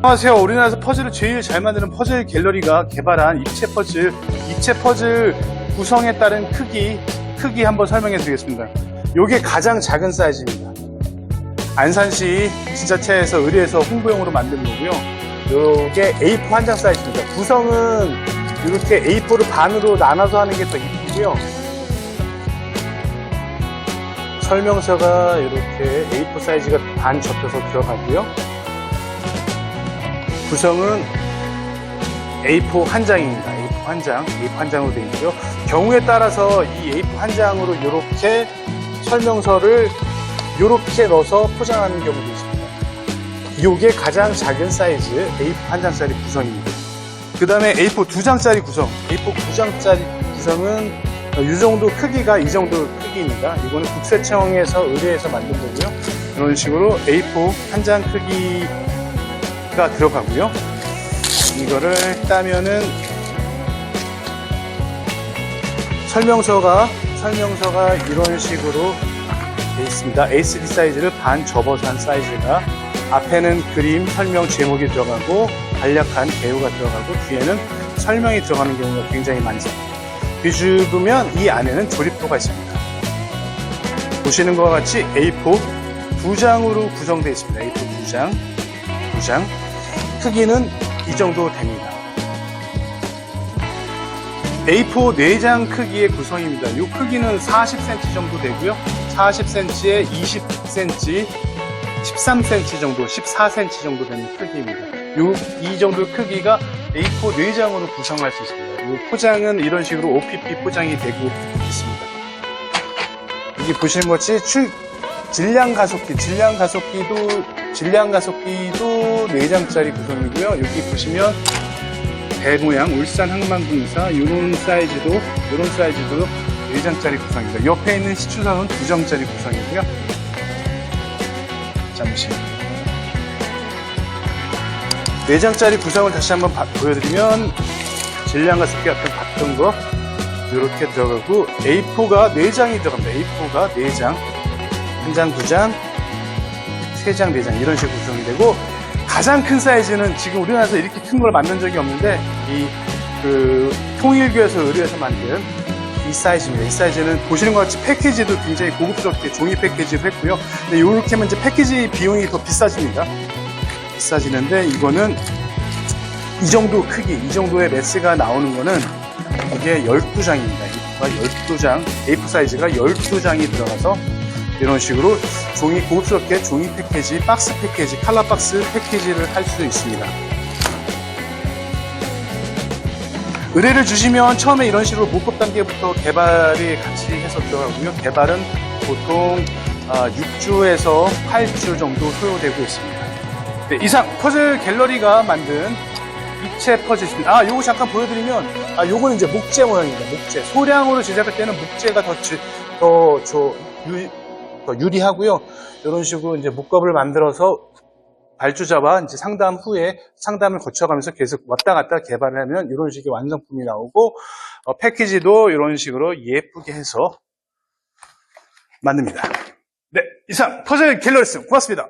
안녕하세요. 우리나라에서 퍼즐을 제일 잘 만드는 퍼즐 갤러리가 개발한 입체 퍼즐, 입체 퍼즐 구성에 따른 크기, 크기 한번 설명해 드리겠습니다. 요게 가장 작은 사이즈입니다. 안산시 지자체에서 의뢰해서 홍보용으로 만든 거고요. 요게 A4 한 장 사이즈입니다. 구성은 이렇게 A4를 반으로 나눠서 하는 게 더 이쁘고요. 설명서가 이렇게 A4 사이즈가 반 접혀서 들어가고요. 구성은 A4 한 장입니다. A4 한 장, A4 한 장으로 되어 있고요. 경우에 따라서 이 A4 한 장으로 이렇게 설명서를 이렇게 넣어서 포장하는 경우도 있습니다. 이게 가장 작은 사이즈 A4 한 장짜리 구성입니다. 그 다음에 A4 두 장짜리 구성. A4 두 장짜리 구성은 이 정도 크기가 이 정도 크기입니다. 이거는 국세청에서 의뢰해서 만든 거고요. 이런 식으로 A4 한 장 크기 가 들어가고요. 이거를 따면은 설명서가 설명서가 이런 식으로 되어 있습니다. A3 사이즈를 반 접어서 한 사이즈가 앞에는 그림, 설명, 제목이 들어가고 간략한 개요가 들어가고 뒤에는 설명이 들어가는 경우가 굉장히 많습니다. 뒤집으면 이 안에는 조립도가 있습니다. 보시는 것과 같이 A4 두 장으로 구성되어 있습니다. A4 두 장, 두 장. 크기는 이 정도 됩니다. A4 4장 크기의 구성입니다. 이 크기는 40cm 정도 되고요. 40cm에 20cm, 13cm 정도, 14cm 정도 되는 크기입니다. 요, 이 정도 크기가 A4 4장으로 구성할 수 있습니다. 이 포장은 이런 식으로 OPP 포장이 되고 있습니다. 여기 보시는 것이 출, 질량 가속기, 질량 가속기도, 질량 가속기도 4장짜리 구성이고요. 여기 보시면 배 모양 울산 항만공사 이런 사이즈도 이런 사이즈도 4장짜리 구성입니다. 옆에 있는 시추선은 2장짜리 구성이고요. 잠시 4장짜리 구성을 다시 한번 봐- 보여드리면 질량과 습기 앞에 봤던 거 이렇게 들어가고 A4가 4장이 들어갑니다. A4가 4장 한 장, 두 장, 세 장, 네 장 이런 식으로 구성이 되고 가장 큰 사이즈는 지금 우리나라에서 이렇게 큰 걸 만든 적이 없는데 이 그 통일교에서 의뢰해서 만든 이 사이즈입니다. 이 사이즈는 보시는 것 같이 패키지도 굉장히 고급스럽게 종이 패키지로 했고요. 근데 이렇게 하면 이제 패키지 비용이 더 비싸집니다. 비싸지는데 이거는 이 정도 크기, 이 정도의 매스가 나오는 거는 이게 12장입니다. A4가 12장, A4 사이즈가 12장이 들어가서 이런 식으로 종이 고급스럽게 종이 패키지, 박스 패키지, 칼라 박스 패키지를 할 수 있습니다. 의뢰를 주시면 처음에 이런 식으로 목급 단계부터 개발이 같이 해서 들어가고요. 개발은 보통 6주에서 8주 정도 소요되고 있습니다. 네, 이상 퍼즐 갤러리가 만든 입체 퍼즐입니다. 아, 요거 잠깐 보여드리면, 아, 요거는 이제 목재 모양입니다. 목재. 소량으로 제작할 때는 목재가 더, 지- 더, 저, 유, 더 유리하고요. 이런 식으로 이제 목겁을 만들어서 발주자와 이제 상담 후에 상담을 거쳐가면서 계속 왔다 갔다 개발을 하면 이런 식의 완성품이 나오고, 어, 패키지도 이런 식으로 예쁘게 해서 만듭니다. 네, 이상 퍼즐 갤러리였습니다. 고맙습니다.